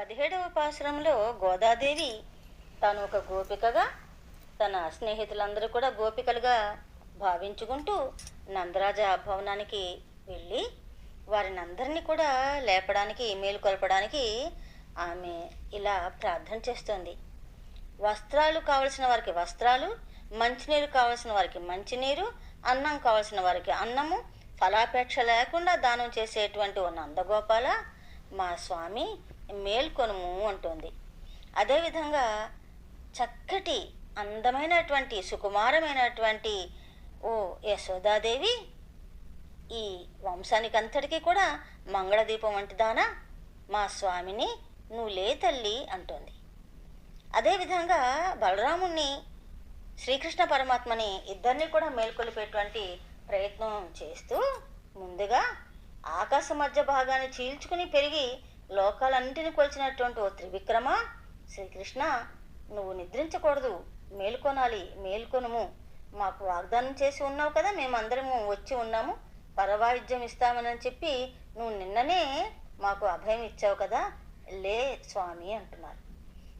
పదిహేడవ పాశ్రంలో గోదాదేవి తాను ఒక గోపికగా తన స్నేహితులందరూ కూడా గోపికలుగా భావించుకుంటూ నందరాజ భవనానికి వెళ్ళి వారిని అందరినీ కూడా లేపడానికి మేలుకొల్పడానికి ఆమె ఇలా ప్రార్థన చేస్తోంది. వస్త్రాలు కావలసిన వారికి వస్త్రాలు మంచినీరు కావలసిన వారికి మంచినీరు అన్నం కావలసిన వారికి అన్నము ఫలాపేక్ష లేకుండా దానం చేసేటువంటి ఓ నందగోపాల మా స్వామి మేల్కొనుము అంటోంది. అదేవిధంగా చక్కటి అందమైనటువంటి సుకుమారమైనటువంటి ఓ యశోదాదేవి ఈ వంశానికి అంతటికీ కూడా మంగళదీపం వంటిదానా మా స్వామిని నువ్వు లే తల్లి అంటోంది. అదేవిధంగా బలరాముణ్ణి శ్రీకృష్ణ పరమాత్మని ఇద్దరిని కూడా మేల్కొలిపేటువంటి ప్రయత్నం చేస్తూ ముందుగా ఆకాశ మధ్య భాగాన్ని చీల్చుకుని పెరిగి లోకాలన్నింటిని కొలిచినటువంటి ఓ త్రివిక్రమ శ్రీకృష్ణ నువ్వు నిద్రించకూడదు మేల్కొనాలి మేల్కొనుము. మాకు వాగ్దానం చేసి ఉన్నావు కదా మేమందరము వచ్చి ఉన్నాము. పరవాయిద్యం ఇస్తామని చెప్పి నువ్వు నిన్ననే మాకు అభయం ఇచ్చావు కదా లే స్వామి అంటున్నారు.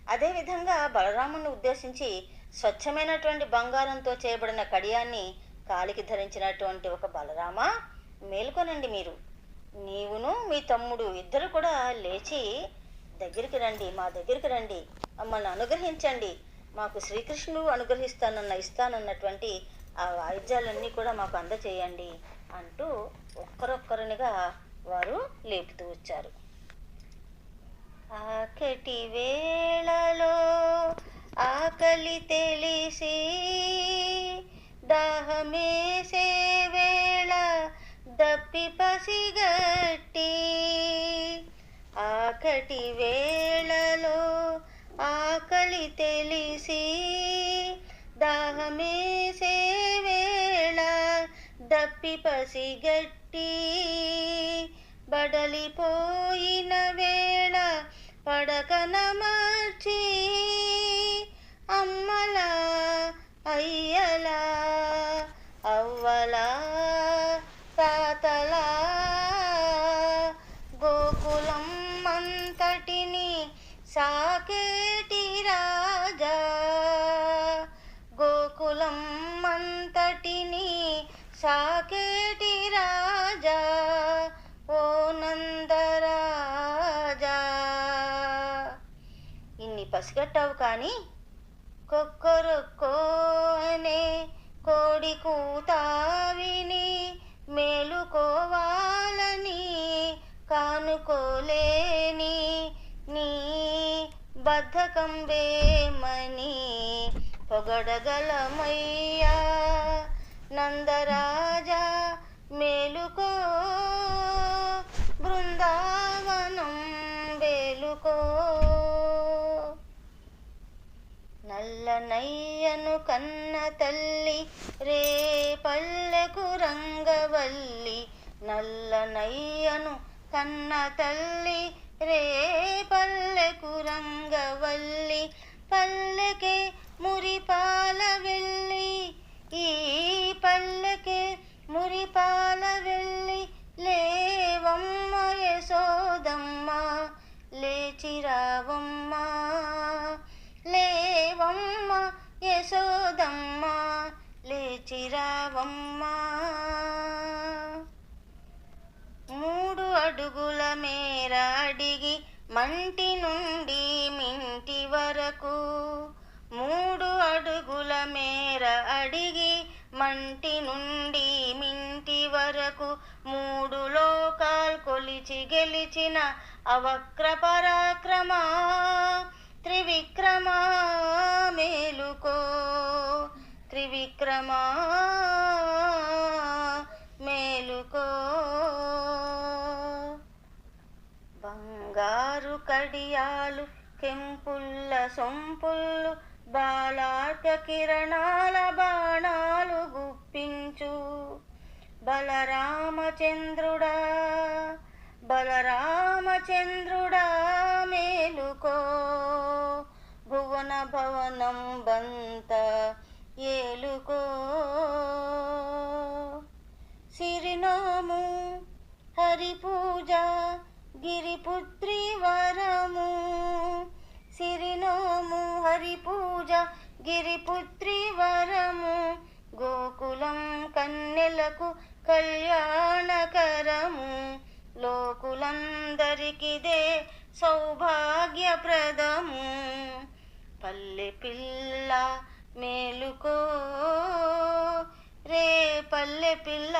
అదేవిధంగా బలరాముని ఉద్దేశించి స్వచ్ఛమైనటువంటి బంగారంతో చేయబడిన కడియాన్ని కాలికి ధరించినటువంటి ఒక బలరామ మేల్కొనండి మీరు. నీవును మీ తమ్ముడు ఇద్దరు కూడా లేచి దగ్గరికి రండి మా దగ్గరికి రండి మమ్మల్ని అనుగ్రహించండి. మాకు శ్రీకృష్ణుడు అనుగ్రహిస్తానన్న ఇస్తానన్నటువంటి ఆ వాయిద్యాలన్నీ కూడా మాకు అందచేయండి అంటూ ఒక్కరొక్కరినిగా వారు లేపుతూ వచ్చారు. ఆకటి వేళలో ఆకలి తెలిసి దాహమేసే పసిగట్టి. ఆకటి వేళలో ఆకలి తెలిసి దాహమేసే వేళ దప్పి పసిగట్టి. బడలిపోయిన వేళ పడకన సాకేటి రాజా? ఓ నందరాజా! ఇన్ని పసిగట్టావు కానీ కొక్కరొక్కో అనే కోడి కూతావిని మేలుకోవాలని కానుకోలేని నీ బద్ధకంబేమని పొగడగలమయ్యా. నందరాజా మేలుకో బృందావనం వేలుకో. నల్లనయ్యను కన్న తల్లి రే పల్లెకు రంగవల్లి. నల్లనయ్యను కన్న తల్లి రే పల్లెకు రంగవల్లి. పల్లెకే మురిపా రావమ్మా మూడు అడుగుల మేర అడిగి మంటి నుండి మింటి వరకు. మూడు అడుగుల మేర అడిగి మంటి నుండి మింటి వరకు. మూడు లోకాల్ కొలిచి గెలిచిన అవక్ర పరాక్రమా త్రివిక్రమా మేలుకో. త్రివిక్రమా బంగారు కడియాలు కెంపుల్ల సొంపుల్లు బాలాట కిరణాల బాణాలు గుప్పించు. బలరామచంద్రుడా బలరామచంద్రుడా మేలుకో. భువన భవనం బంత ఏలుకో. సిరినోము హరిపూజ గిరిపుత్రి వారి పూజ గిరిపుత్రి వరము. గోకులం కన్నెలకు కళ్యాణకరము. లోకులందరికిదే సౌభాగ్యప్రదము. పల్లె పిల్ల మేలుకో. రే పల్లె పిల్ల